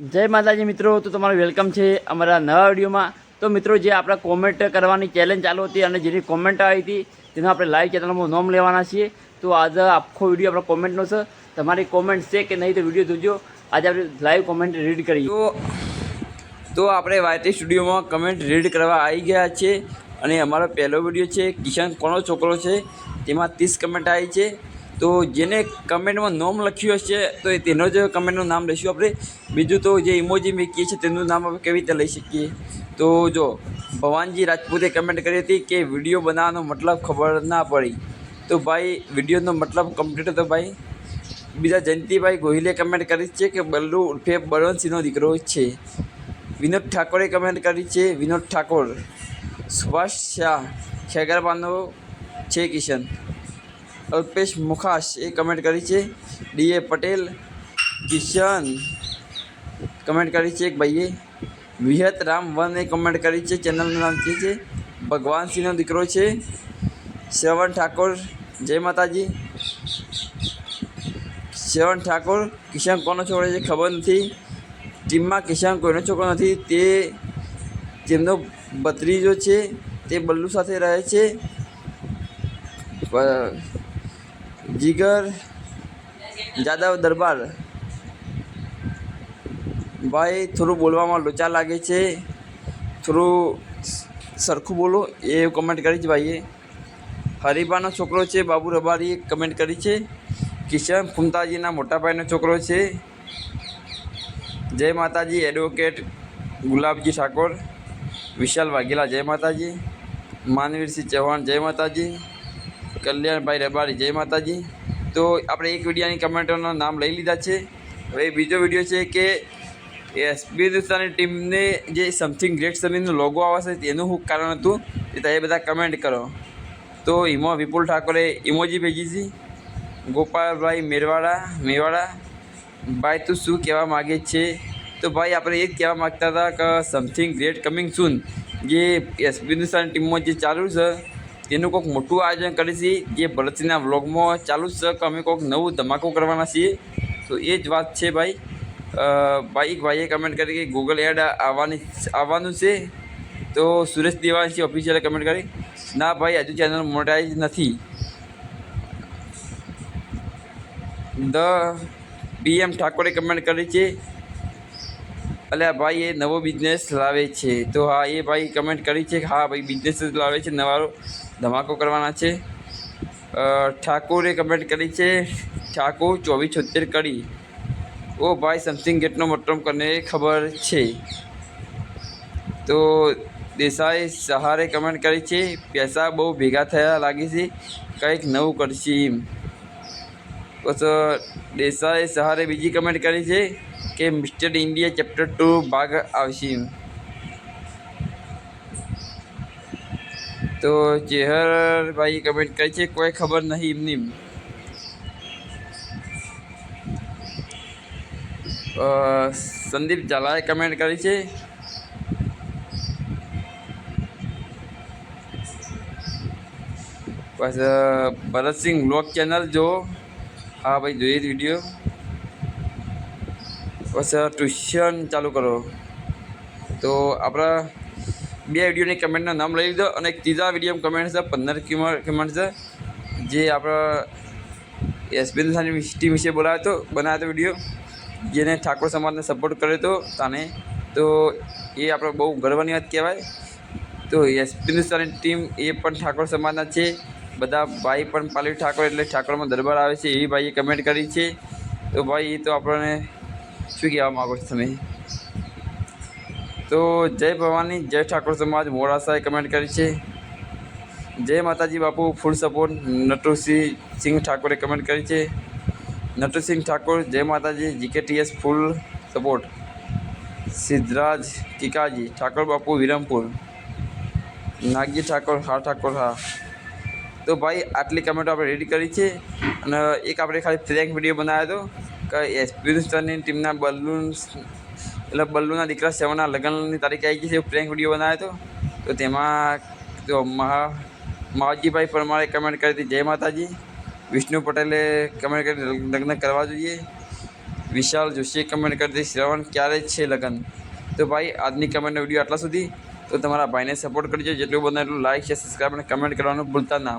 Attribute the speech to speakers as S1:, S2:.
S1: જય માતાજી મિત્રો, તો તમારું વેલકમ છે અમારા નવા વિડીયોમાં. તો મિત્રો, જે આપણે કોમેન્ટ કરવાની ચેલેન્જ ચાલુ હતી અને જેની કોમેન્ટ આવી હતી, તેનો આપણે લાઈવ ચેનલમાં નોમ લેવાના છીએ. તો આજે આખો વીડિયો આપણા કોમેન્ટનો છે. તમારી કોમેન્ટ છે કે નહીં તો વીડિયો જોજો. આજે આપણે લાઈવ કોમેન્ટ રીડ કરીએ.
S2: તો તો આપણે વાયટી સ્ટુડિયોમાં કમેન્ટ રીડ કરવા આવી ગયા છે. અને અમારો પહેલો વીડિયો છે, કિશન કોનો છોકરો છે? તેમાં ત્રીસ કમેન્ટ આવી છે. તો જેને કમેન્ટમાં નોમ લખ્યું હશે, તો એ તેનો જ કમેન્ટનું નામ લઈશું આપણે. બીજું તો જે ઇમોજી મૂકીએ છીએ તેનું નામ આપણે કેવી રીતે લઈ શકીએ? તો જો, ભવાનજી રાજપૂતે કમેન્ટ કરી હતી કે વીડિયો બનાવવાનો મતલબ ખબર ના પડી. તો ભાઈ વિડીયોનો મતલબ કમ્પ્લીટ હતો ભાઈ. બીજા જયંતિભાઈ ગોહિલે કમેન્ટ કરી છે કે બલ્લુ ઉર્ફે બળવંતસિંહનો દીકરો છે. વિનોદ ઠાકોરે કમેન્ટ કરી છે, વિનોદ ઠાકોર. સુભાષ શાહ, ખેગરબાનો છે કિશન. અલ્પેશ મુખાશ એ કમેન્ટ કરી છે. ડીએ પટેલ, કિશન કમેન્ટ કરી છે એક ભાઈએ. વિહત રામ વન એ કમેન્ટ કરી છે. ચેનલનું નામ જે છે ભગવાનસિંહનો દીકરો છે. શ્રવણ ઠાકોર, જય માતાજી. શ્રવણ ઠાકોર, કિશન કોનો છોકરો છે ખબર નથી. ટીમમાં કિશન કોઈનો છોકરો નથી. તે તેમનો ભત્રીજો છે. તે બલ્લુ સાથે રહે છે. જીગર, જાદવ દરબાર. ભાઈ, થોડું બોલવામાં લોચા લાગે છે. થોડું સરખું બોલો, એ કમેન્ટ કરી છે ભાઈએ. હરિભાનો છોકરો છે, બાબુ રબારીએ કમેન્ટ કરી છે. કિશન ફુમતાજીના મોટા ભાઈનો છોકરો છે. જય માતાજી એડવોકેટ ગુલાબજી ઠાકોર. વિશાલ વાઘેલા, જય માતાજી. માનવીરસિંહ ચૌહાણ, જય માતાજી. કલ્યાણભાઈ રબારી. જય માતાજી. તો આપણે એક વિડીયાની કમેન્ટોના નામ લઈ લીધા છે. હવે બીજો વીડિયો છે કે એસબી હિન્દુસ્તાની ટીમને જે સમથિંગ ગ્રેટ સમીરનો લોગો આવે છે તેનું શું કારણ હતું એ તમે બધા કમેન્ટ કરો. તો એમાં વિપુલ ઠાકોરે ઇમોજી ભેજી છે. ગોપાલભાઈ મેરવાડા, મેવાડા, ભાઈ તું શું કહેવા માગે છે? તો ભાઈ આપણે એ જ કહેવા માગતા હતા કે સમથિંગ ગ્રેટ કમિંગ સૂન જે હિન્દુસ્તાની ટીમમાં જે ચાલુ છે તેનું કોઈક મોટું આયોજન કરી છીએ. જે ભરતસિંહના વ્લોગમાં ચાલુ છે, કે અમે કોઈક નવું ધમાકો કરવાના છીએ. તો એ જ વાત છે ભાઈ. ભાઈ ભાઈએ કમેન્ટ કરી કે ગૂગલ એડ આવવાની આવવાનું છે. તો સુરેશ દેવાંશી ઓફિશિયલે કમેન્ટ કરી. ના ભાઈ, હજુ ચેનલ મોટાઈઝ નથી. ધ પીએમ ઠાકોરે કમેન્ટ કરી છે. અલ્યા ભાઈ, એ નવો બિઝનેસ લાવે છે. તો હા, એ ભાઈ કમેન્ટ કરી છે કે હા ભાઈ બિઝનેસ લાવે છે નવારો. ધમાકો કરવાના છે. ઠાકોરે કમેન્ટ કરી છે, ઠાકોર ચોવીસ છોતેર કરી ઓ ભાઈ સમથિંગ ગેટનો મટરમ કરને ખબર છે. તો દેસાઈ સહારે કમેન્ટ કરી છે, પૈસા બહુ ભેગા થયા લાગે છે, કંઈક નવું કરશે એમ. તો દેસાઈ સહારે બીજી કમેન્ટ કરી છે કે, મિસ્ટર ઇન્ડિયા ચેપ્ટર ટુ ભાગ આવશે તો ચેહરભાઈ કમેન્ટ કરી છે, કોઈ ખબર નહીં એમની સંદીપ ઝાલાએ કમેન્ટ કરી છે. પછી ભરતસિંહ બ્લોગ ચેનલ જો. હા ભાઈ જોઈએ વીડિયો પછી ટ્યુશન ચાલુ કરો. તો આપણા બે વિડીયોની કમેન્ટના નામ લઈ લીધો અને ત્રીજા વીડિયો કમેન્ટ છે, પંદર કમેન્ટ છે, જે આપણા સાની ટીમ વિશે બોલાવ્યો હતો બનાવ્યો હતો વીડિયો, જેને ઠાકોર સમાજને સપોર્ટ કર્યો હતો તાને તો એ આપણે બહુ ગર્વની વાત કહેવાય. તો એસપી હિન્દુસ્તાની ટીમ એ પણ ઠાકોર સમાજના છે, બધા ભાઈ પણ પાલવી ઠાકોર એટલે ઠાકોરમાં દરબાર આવે છે, એવી ભાઈએ કમેન્ટ કરી છે. તો ભાઈ, એ તો આપણને શું કહેવા માગો છો તમે? તો જય ભવાની, જય ઠાકોર સમાજ મોડાસાએ કમેન્ટ કરી છે. જય માતાજી બાપુ ફૂલ સપોર્ટ નટુસિંહ સિંહ ઠાકોરે કમેન્ટ કરી છે. Natusinh Thakor, Jay Mataji GKTS full support Siddhraj Kikaji, Thakor Bapu, Virampur. Nagji Thakor, હા ઠાકોર, હા. તો ભાઈ, આટલી કમેન્ટો આપણે રેડી કરી છે અને એક આપણે ખાલી ફ્રેન્ક વીડિયો બનાવ્યો હતો કે એસપી ટીમના બલ્લુન એટલે બલ્લુના દીકરા સેવનના લગ્નની તારીખે આવી ગઈ છે પ્રેન્ક વીડિયો બનાવ્યો હતો. તો તેમાં તો મહા માવજીભાઈ પરમારે કમેન્ટ કરી હતી, જય માતાજી. વિષ્ણુ પટેલે કમેન્ટ કરી લગ્ન કરવા જોઈએ. વિશાલ જોશીએ કમેન્ટ કરી હતી, શ્રવણ ક્યારે છે લગ્ન? તો ભાઈ, આજની કમેન્ટનો વીડિયો આટલા સુધી. તો તમારા ભાઈને સપોર્ટ કરજો, જેટલું બને એટલું લાઈક છે સબસ્ક્રાઈબ અને કમેન્ટ કરવાનું ભૂલતા ના.